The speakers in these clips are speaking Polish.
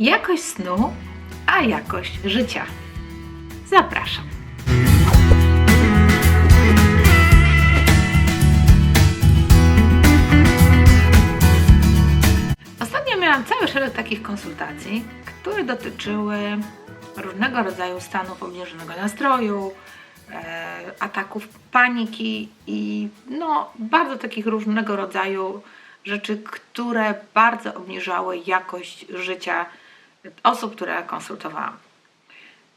Jakość snu, a jakość życia. Zapraszam. Ostatnio miałam cały szereg takich konsultacji, które dotyczyły różnego rodzaju stanów obniżonego nastroju, e, ataków paniki i no, bardzo takich różnego rodzaju rzeczy, które bardzo obniżały jakość życia osób, które konsultowałam.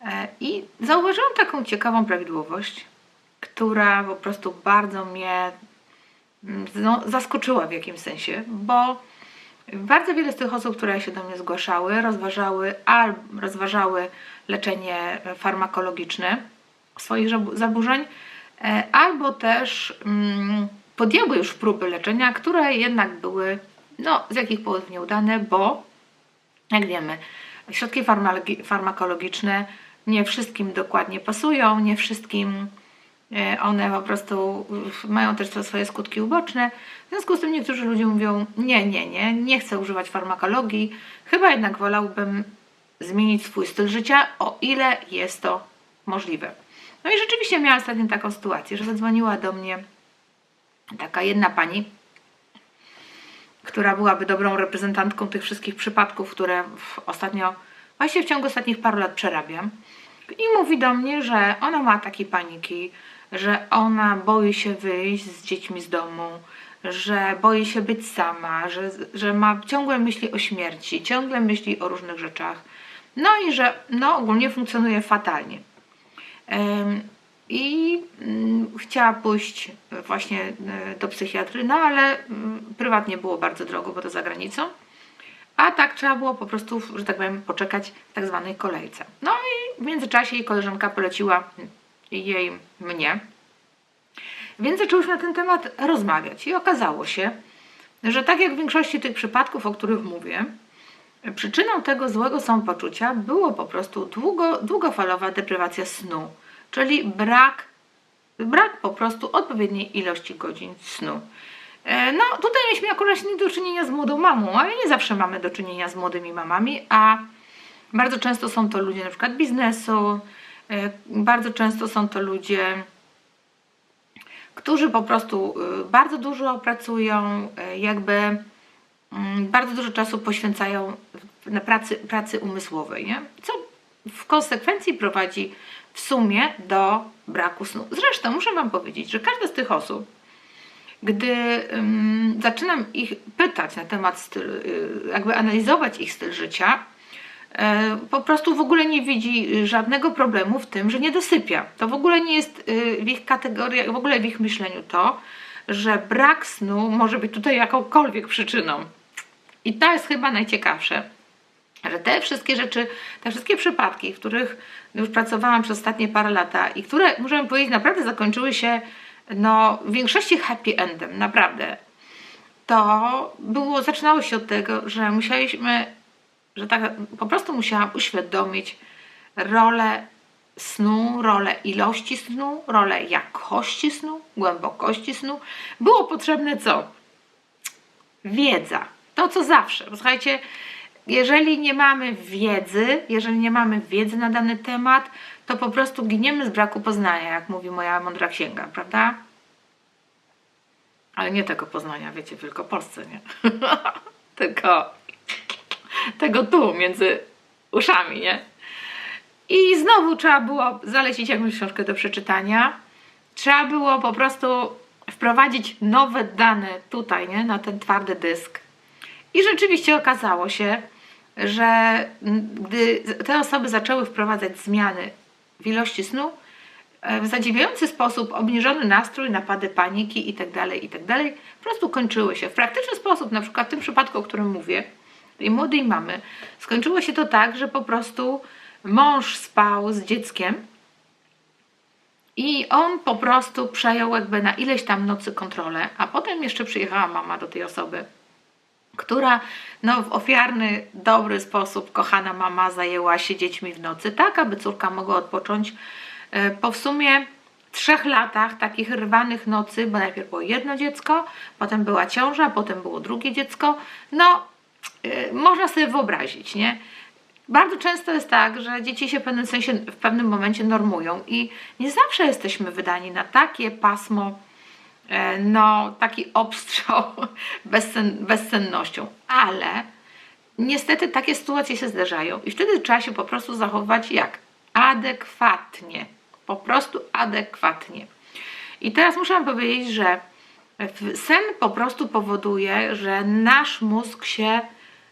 E, I zauważyłam taką ciekawą prawidłowość, która po prostu bardzo mnie mm, no, zaskoczyła w jakimś sensie, bo bardzo wiele z tych osób, które się do mnie zgłaszały, rozważały, rozważały leczenie farmakologiczne swoich zabu- zaburzeń, e, albo też mm, podjęły już próby leczenia, które jednak były no, z jakich powodów nieudane, bo jak wiemy, środki farmakologiczne nie wszystkim dokładnie pasują, nie wszystkim e, one po prostu mają też te swoje skutki uboczne. W związku z tym niektórzy ludzie mówią: Nie, nie, nie, nie chcę używać farmakologii, chyba jednak wolałbym zmienić swój styl życia, o ile jest to możliwe. No i rzeczywiście miałam ostatnio taką sytuację, że zadzwoniła do mnie taka jedna pani, która byłaby dobrą reprezentantką tych wszystkich przypadków, które ostatnio, właściwie w ciągu ostatnich paru lat przerabiam. I mówi do mnie, że ona ma takie paniki, że ona boi się wyjść z dziećmi z domu, że boi się być sama, że, że ma ciągłe myśli o śmierci, ciągle myśli o różnych rzeczach. No i że no, ogólnie funkcjonuje fatalnie. I mm, chciała pójść właśnie e, do psychiatry, no ale mm, prywatnie było bardzo drogo, bo to za granicą. A tak trzeba było po prostu, że tak powiem, poczekać w tak zwanej kolejce. No i w międzyczasie jej koleżanka poleciła jej mnie. Więc zaczęłyśmy na ten temat rozmawiać i okazało się, że tak jak w większości tych przypadków, o których mówię, przyczyną tego złego samopoczucia było po prostu długo, długofalowa deprywacja snu, czyli brak, brak po prostu odpowiedniej ilości godzin snu. E, No, tutaj mieliśmy akurat nie do czynienia z młodą mamą, ale nie zawsze mamy do czynienia z młodymi mamami, a bardzo często są to ludzie na przykład biznesu, e, bardzo często są to ludzie, którzy po prostu y, bardzo dużo pracują, jakby mm, bardzo dużo czasu poświęcają na pracy, pracy umysłowej, nie? co w konsekwencji prowadzi w sumie do braku snu. Zresztą muszę Wam powiedzieć, że każda z tych osób, gdy ym, zaczynam ich pytać na temat stylu, y, jakby analizować ich styl życia, e, po prostu w ogóle nie widzi żadnego problemu w tym, że nie dosypia. To w ogóle nie jest y, w ich kategoriach, w ogóle w ich myśleniu to, że brak snu może być tutaj jakąkolwiek przyczyną. I to jest chyba najciekawsze, że te wszystkie rzeczy, te wszystkie przypadki, w których już pracowałam przez ostatnie parę lata i które, możemy powiedzieć, naprawdę zakończyły się no, w większości happy endem, naprawdę. To było, zaczynało się od tego, że musieliśmy że tak po prostu musiałam uświadomić rolę snu, rolę ilości snu, rolę jakości snu, głębokości snu. Było potrzebne co? Wiedza. To co zawsze. Słuchajcie, jeżeli nie mamy wiedzy, jeżeli nie mamy wiedzy na dany temat, to po prostu giniemy z braku poznania, jak mówi moja mądra księga, prawda? Ale nie tego poznania, wiecie, w Wielkopolsce, nie? Tylko tego tu, między uszami, nie? I znowu trzeba było zalecić jakąś książkę do przeczytania. Trzeba było po prostu wprowadzić nowe dane tutaj, nie? Na ten twardy dysk. I rzeczywiście okazało się, że gdy te osoby zaczęły wprowadzać zmiany w ilości snu, e, w zadziwiający sposób obniżony nastrój, napady paniki itd., itd. po prostu kończyły się. W praktyczny sposób, na przykład w tym przypadku, o którym mówię, tej młodej mamy, skończyło się to tak, że po prostu mąż spał z dzieckiem i on po prostu przejął jakby na ileś tam nocy kontrolę, a potem jeszcze przyjechała mama do tej osoby, która no, w ofiarny, dobry sposób, kochana mama zajęła się dziećmi w nocy, tak aby córka mogła odpocząć e, po w sumie trzech latach takich rwanych nocy, bo najpierw było jedno dziecko, potem była ciąża, potem było drugie dziecko. No, y, można sobie wyobrazić, nie? bardzo często jest tak, że dzieci się w pewnym sensie, w pewnym momencie normują i nie zawsze jesteśmy wydani na takie pasmo, no taki obstrzał bezcen, bezcennością, ale niestety takie sytuacje się zdarzają i wtedy trzeba się po prostu zachować jak? Adekwatnie. Po prostu adekwatnie. I teraz muszę Wam powiedzieć, że sen po prostu powoduje, że nasz mózg się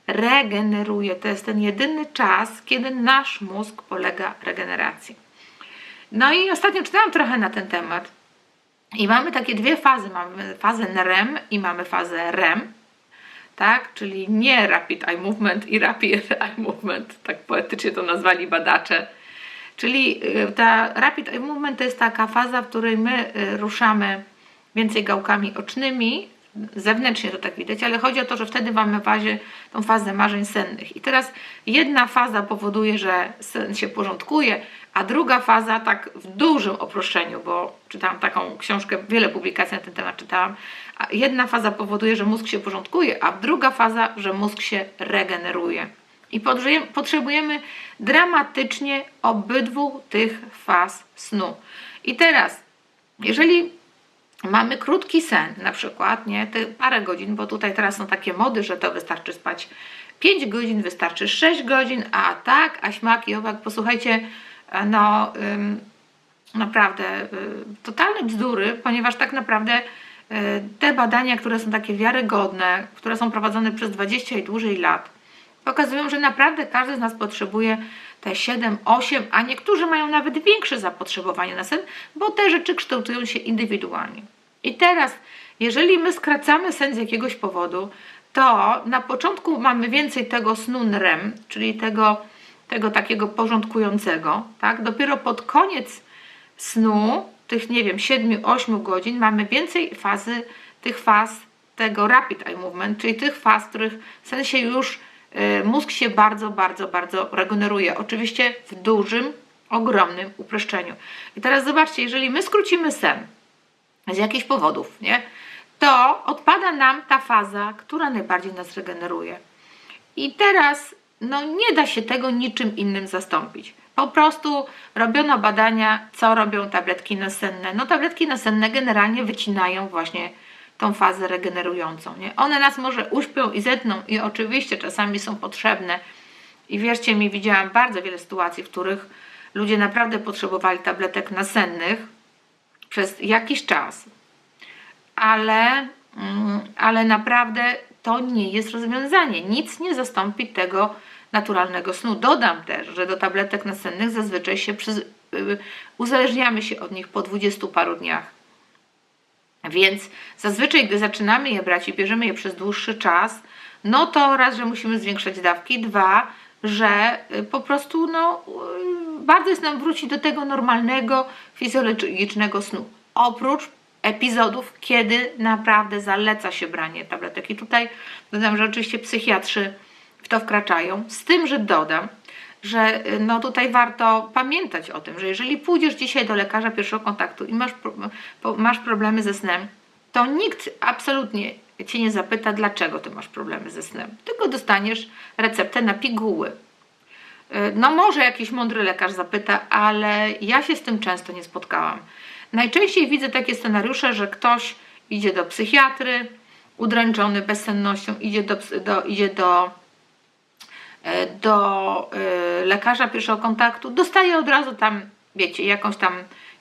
regeneruje. To jest ten jedyny czas, kiedy nasz mózg polega regeneracji. No i ostatnio czytałam trochę na ten temat. I mamy takie dwie fazy. Mamy fazę NREM i mamy fazę REM. Tak? Czyli nie Rapid Eye Movement i Rapid Eye Movement. Tak poetycznie to nazwali badacze. Czyli y, ta Rapid Eye Movement to jest taka faza, w której my y, ruszamy więcej gałkami ocznymi, zewnętrznie to tak widać, ale chodzi o to, że wtedy mamy fazie, tą fazę marzeń sennych. I teraz jedna faza powoduje, że sen się porządkuje, a druga faza tak w dużym oproszczeniu, bo czytałam taką książkę, wiele publikacji na ten temat czytałam, a jedna faza powoduje, że mózg się porządkuje, a druga faza, że mózg się regeneruje. I potrzebujemy dramatycznie obydwu tych faz snu. I teraz, jeżeli mamy krótki sen, na przykład, nie, te parę godzin, bo tutaj teraz są takie mody, że to wystarczy spać 5 godzin, wystarczy 6 godzin, a tak, a śmak i owak, posłuchajcie, no ym, naprawdę y, totalne bzdury, ponieważ tak naprawdę y, te badania, które są takie wiarygodne, które są prowadzone przez 20 i dłużej lat, pokazują, że naprawdę każdy z nas potrzebuje te 7, 8, a niektórzy mają nawet większe zapotrzebowanie na sen, bo te rzeczy kształtują się indywidualnie. I teraz, jeżeli my skracamy sen z jakiegoś powodu, to na początku mamy więcej tego snu REM, czyli tego, tego takiego porządkującego, tak? Dopiero pod koniec snu, tych nie wiem, 7-8 godzin, mamy więcej fazy, tych faz tego rapid eye movement, czyli tych faz, w których sen się już mózg się bardzo, bardzo, bardzo regeneruje. Oczywiście w dużym, ogromnym uproszczeniu. I teraz zobaczcie, jeżeli my skrócimy sen z jakichś powodów, nie, to odpada nam ta faza, która najbardziej nas regeneruje. I teraz no, nie da się tego niczym innym zastąpić. Po prostu robiono badania, co robią tabletki nasenne. No tabletki nasenne generalnie wycinają właśnie tą fazę regenerującą. Nie? One nas może uśpią i zetną i oczywiście czasami są potrzebne. I wierzcie mi, widziałam bardzo wiele sytuacji, w których ludzie naprawdę potrzebowali tabletek nasennych przez jakiś czas. Ale, mm, ale naprawdę to nie jest rozwiązanie. Nic nie zastąpi tego naturalnego snu. Dodam też, że do tabletek nasennych zazwyczaj się przy, y, uzależniamy się od nich po dwudziestu paru dniach. Więc zazwyczaj, gdy zaczynamy je brać i bierzemy je przez dłuższy czas, no to raz, że musimy zwiększać dawki, dwa, że y, po prostu no, y, bardzo jest nam wrócić do tego normalnego, fizjologicznego snu. Oprócz epizodów, kiedy naprawdę zaleca się branie tabletek. I tutaj dodam, że oczywiście psychiatrzy w to wkraczają, z tym, że dodam, że y, no tutaj warto pamiętać o tym, że jeżeli pójdziesz dzisiaj do lekarza pierwszego kontaktu i masz, masz problemy ze snem, to nikt absolutnie cię nie zapyta, dlaczego ty masz problemy ze snem, tylko dostaniesz receptę na piguły. Y, no może jakiś mądry lekarz zapyta, ale ja się z tym często nie spotkałam. Najczęściej widzę takie scenariusze, że ktoś idzie do psychiatry, udręczony bezsennością, idzie do, do, idzie do do e, lekarza pierwszego kontaktu, dostaje od razu tam, wiecie, jakąś tam,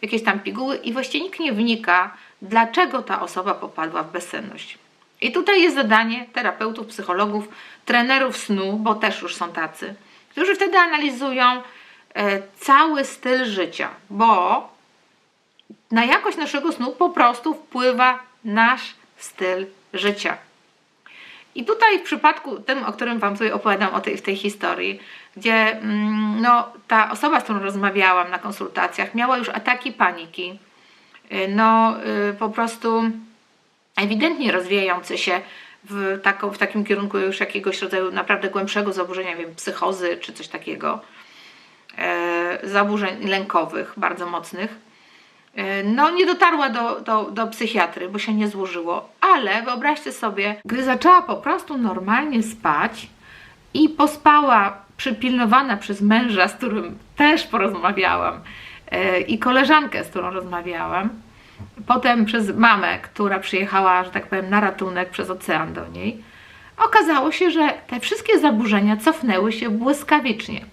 jakieś tam piguły i właściwie nikt nie wnika, dlaczego ta osoba popadła w bezsenność. I tutaj jest zadanie terapeutów, psychologów, trenerów snu, bo też już są tacy, którzy wtedy analizują e, cały styl życia, bo na jakość naszego snu po prostu wpływa nasz styl życia. I tutaj w przypadku tym, o którym Wam tutaj opowiadam o tej, w tej historii, gdzie mm, no, ta osoba, z którą rozmawiałam na konsultacjach, miała już ataki paniki, y, no y, po prostu ewidentnie rozwijające się w, taką, w takim kierunku już jakiegoś rodzaju naprawdę głębszego zaburzenia, wiem, psychozy czy coś takiego, e, zaburzeń lękowych bardzo mocnych. E, no, nie dotarła do, do, do psychiatry, bo się nie złożyło, ale wyobraźcie sobie, gdy zaczęła po prostu normalnie spać i pospała przypilnowana przez męża, z którym też porozmawiałam e, i koleżankę, z którą rozmawiałam. Potem przez mamę, która przyjechała, że tak powiem, na ratunek przez ocean do niej. Okazało się, że te wszystkie zaburzenia cofnęły się błyskawicznie.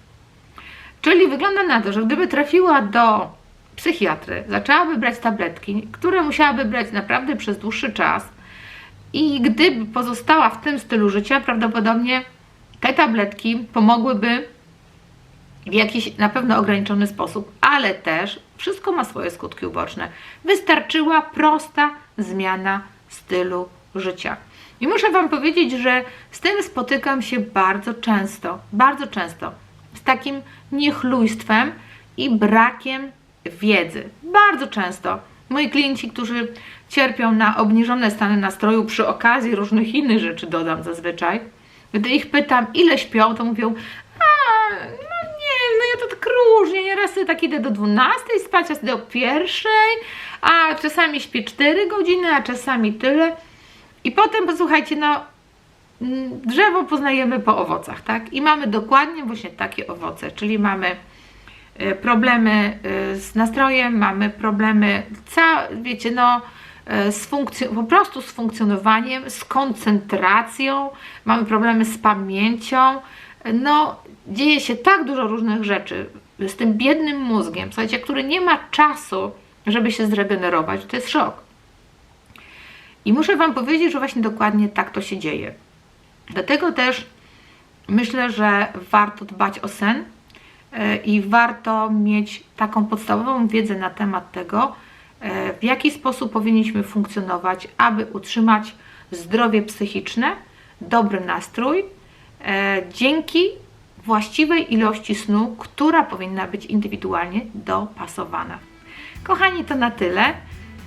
Czyli wygląda na to, że gdyby trafiła do psychiatry, zaczęłaby brać tabletki, które musiałaby brać naprawdę przez dłuższy czas i gdyby pozostała w tym stylu życia, prawdopodobnie te tabletki pomogłyby w jakiś na pewno ograniczony sposób, ale też wszystko ma swoje skutki uboczne. Wystarczyła prosta zmiana stylu życia. I muszę Wam powiedzieć, że z tym spotykam się bardzo często, bardzo często, z takim niechlujstwem i brakiem wiedzy. Bardzo często. Moi klienci, którzy cierpią na obniżone stany nastroju przy okazji różnych innych rzeczy, dodam zazwyczaj, gdy ich pytam, ile śpią, to mówią, a, no nie, no ja to tak różnie, nieraz tak idę do 12 spać, a do pierwszej, a czasami śpię 4 godziny, a czasami tyle. I potem, posłuchajcie, no mm, drzewo poznajemy po owocach, tak? I mamy dokładnie właśnie takie owoce, czyli mamy problemy y, z nastrojem, mamy problemy, ca, wiecie, no y, z po prostu z funkcjonowaniem, z koncentracją, mamy problemy z pamięcią, no dzieje się tak dużo różnych rzeczy z tym biednym mózgiem, słuchajcie, który nie ma czasu, żeby się zregenerować, to jest szok. I muszę Wam powiedzieć, że właśnie dokładnie tak to się dzieje. Dlatego też myślę, że warto dbać o sen i warto mieć taką podstawową wiedzę na temat tego, e, w jaki sposób powinniśmy funkcjonować, aby utrzymać zdrowie psychiczne, dobry nastrój, e, dzięki właściwej ilości snu, która powinna być indywidualnie dopasowana. Kochani, to na tyle.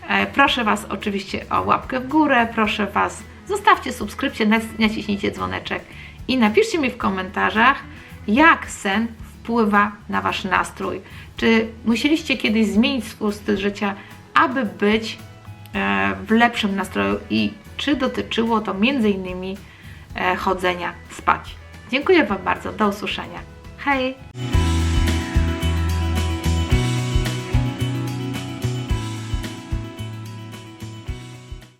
E, Proszę Was oczywiście o łapkę w górę, proszę Was, zostawcie subskrypcję, nac- naciśnijcie dzwoneczek i napiszcie mi w komentarzach, jak sen wpływa na Wasz nastrój. Czy musieliście kiedyś zmienić swój styl życia, aby być e, w lepszym nastroju i czy dotyczyło to m.in. e, chodzenia spać. Dziękuję Wam bardzo, do usłyszenia. Hej!